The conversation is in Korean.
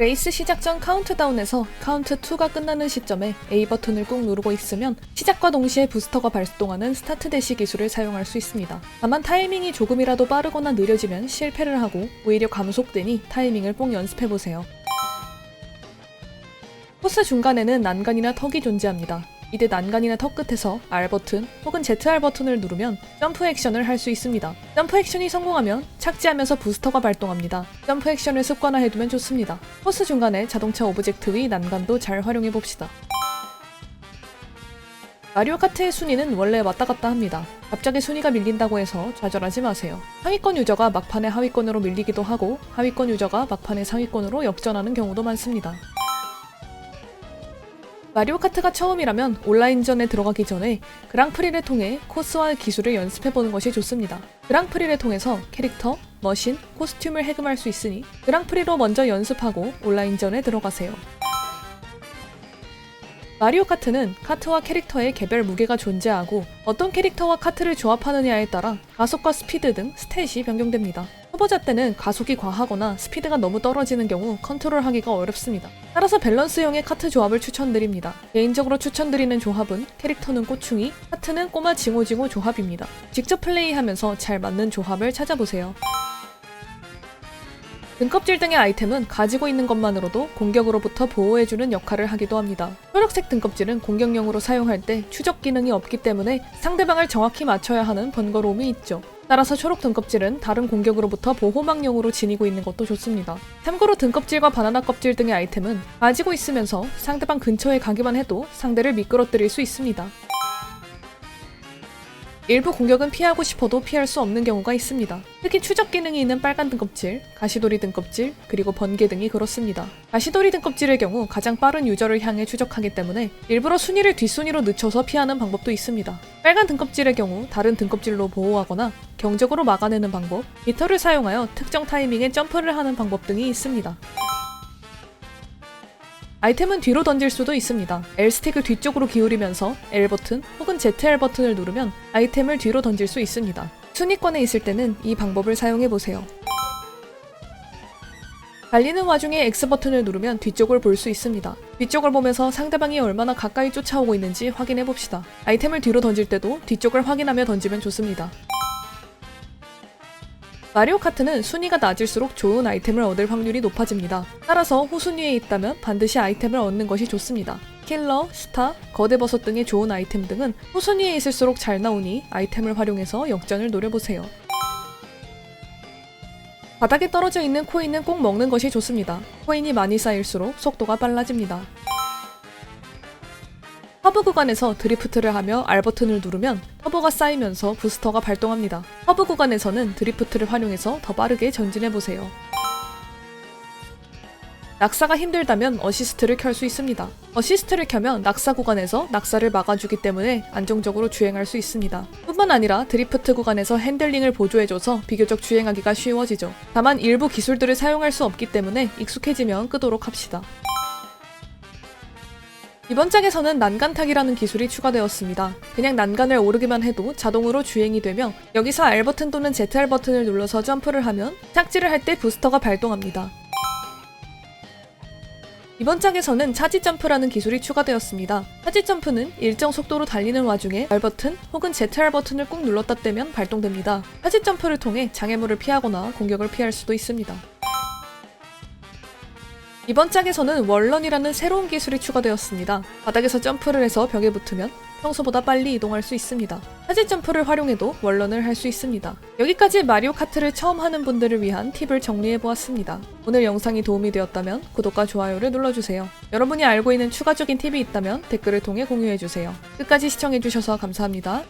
레이스 시작 전 카운트다운에서 카운트 2가 끝나는 시점에 A 버튼을 꾹 누르고 있으면 시작과 동시에 부스터가 발동하는 스타트 대시 기술을 사용할 수 있습니다. 다만 타이밍이 조금이라도 빠르거나 느려지면 실패를 하고 오히려 감속되니 타이밍을 꼭 연습해보세요. 코스 중간에는 난간이나 턱이 존재합니다. 이때 난간이나 턱 끝에서 R 버튼 혹은 ZR 버튼을 누르면 점프 액션을 할 수 있습니다. 점프 액션이 성공하면 착지하면서 부스터가 발동합니다. 점프 액션을 습관화해두면 좋습니다. 코스 중간에 자동차 오브젝트 위 난간도 잘 활용해봅시다. 마리오 카트의 순위는 원래 왔다 갔다 합니다. 갑자기 순위가 밀린다고 해서 좌절하지 마세요. 상위권 유저가 막판에 하위권으로 밀리기도 하고 하위권 유저가 막판에 상위권으로 역전하는 경우도 많습니다. 마리오 카트가 처음이라면 온라인전에 들어가기 전에 그랑프리를 통해 코스와 기술을 연습해보는 것이 좋습니다. 그랑프리를 통해서 캐릭터, 머신, 코스튬을 해금할 수 있으니 그랑프리로 먼저 연습하고 온라인전에 들어가세요. 마리오 카트는 카트와 캐릭터의 개별 무게가 존재하고 어떤 캐릭터와 카트를 조합하느냐에 따라 가속과 스피드 등 스탯이 변경됩니다. 초보자 때는 가속이 과하거나 스피드가 너무 떨어지는 경우 컨트롤하기가 어렵습니다. 따라서 밸런스형의 카트 조합을 추천드립니다. 개인적으로 추천드리는 조합은 캐릭터는 꼬충이, 카트는 꼬마 징오징오 조합입니다. 직접 플레이하면서 잘 맞는 조합을 찾아보세요. 등껍질 등의 아이템은 가지고 있는 것만으로도 공격으로부터 보호해주는 역할을 하기도 합니다. 초록색 등껍질은 공격용으로 사용할 때 추적 기능이 없기 때문에 상대방을 정확히 맞춰야 하는 번거로움이 있죠. 따라서 초록 등껍질은 다른 공격으로부터 보호막용으로 지니고 있는 것도 좋습니다. 참고로 등껍질과 바나나 껍질 등의 아이템은 가지고 있으면서 상대방 근처에 가기만 해도 상대를 미끄러뜨릴 수 있습니다. 일부 공격은 피하고 싶어도 피할 수 없는 경우가 있습니다. 특히 추적 기능이 있는 빨간 등껍질, 가시돌이 등껍질, 그리고 번개 등이 그렇습니다. 가시돌이 등껍질의 경우 가장 빠른 유저를 향해 추적하기 때문에 일부러 순위를 뒷순위로 늦춰서 피하는 방법도 있습니다. 빨간 등껍질의 경우 다른 등껍질로 보호하거나 경적으로 막아내는 방법, 미터를 사용하여 특정 타이밍에 점프를 하는 방법 등이 있습니다. 아이템은 뒤로 던질 수도 있습니다. L 스틱을 뒤쪽으로 기울이면서 L 버튼 혹은 ZL 버튼을 누르면 아이템을 뒤로 던질 수 있습니다. 순위권에 있을 때는 이 방법을 사용해 보세요. 달리는 와중에 X 버튼을 누르면 뒤쪽을 볼 수 있습니다. 뒤쪽을 보면서 상대방이 얼마나 가까이 쫓아오고 있는지 확인해 봅시다. 아이템을 뒤로 던질 때도 뒤쪽을 확인하며 던지면 좋습니다. 마리오 카트는 순위가 낮을수록 좋은 아이템을 얻을 확률이 높아집니다. 따라서 후순위에 있다면 반드시 아이템을 얻는 것이 좋습니다. 킬러, 스타, 거대버섯 등의 좋은 아이템 등은 후순위에 있을수록 잘 나오니 아이템을 활용해서 역전을 노려보세요. 바닥에 떨어져 있는 코인은 꼭 먹는 것이 좋습니다. 코인이 많이 쌓일수록 속도가 빨라집니다. 허브 구간에서 드리프트를 하며 R 버튼을 누르면 터보가 쌓이면서 부스터가 발동합니다. 허브 구간에서는 드리프트를 활용해서 더 빠르게 전진해보세요. 낙사가 힘들다면 어시스트를 켤 수 있습니다. 어시스트를 켜면 낙사 구간에서 낙사를 막아주기 때문에 안정적으로 주행할 수 있습니다. 뿐만 아니라 드리프트 구간에서 핸들링을 보조해줘서 비교적 주행하기가 쉬워지죠. 다만 일부 기술들을 사용할 수 없기 때문에 익숙해지면 끄도록 합시다. 이번 장에서는 난간타기라는 기술이 추가되었습니다. 그냥 난간을 오르기만 해도 자동으로 주행이 되며 여기서 R 버튼 또는 ZR 버튼을 눌러서 점프를 하면 착지를 할 때 부스터가 발동합니다. 이번 장에서는 차지 점프라는 기술이 추가되었습니다. 차지 점프는 일정 속도로 달리는 와중에 R 버튼 혹은 ZR 버튼을 꾹 눌렀다 떼면 발동됩니다. 차지 점프를 통해 장애물을 피하거나 공격을 피할 수도 있습니다. 이번 짝에서는 월런이라는 새로운 기술이 추가되었습니다. 바닥에서 점프를 해서 벽에 붙으면 평소보다 빨리 이동할 수 있습니다. 사지 점프를 활용해도 월런을 할 수 있습니다. 여기까지 마리오 카트를 처음 하는 분들을 위한 팁을 정리해 보았습니다. 오늘 영상이 도움이 되었다면 구독과 좋아요를 눌러주세요. 여러분이 알고 있는 추가적인 팁이 있다면 댓글을 통해 공유해 주세요. 끝까지 시청해 주셔서 감사합니다.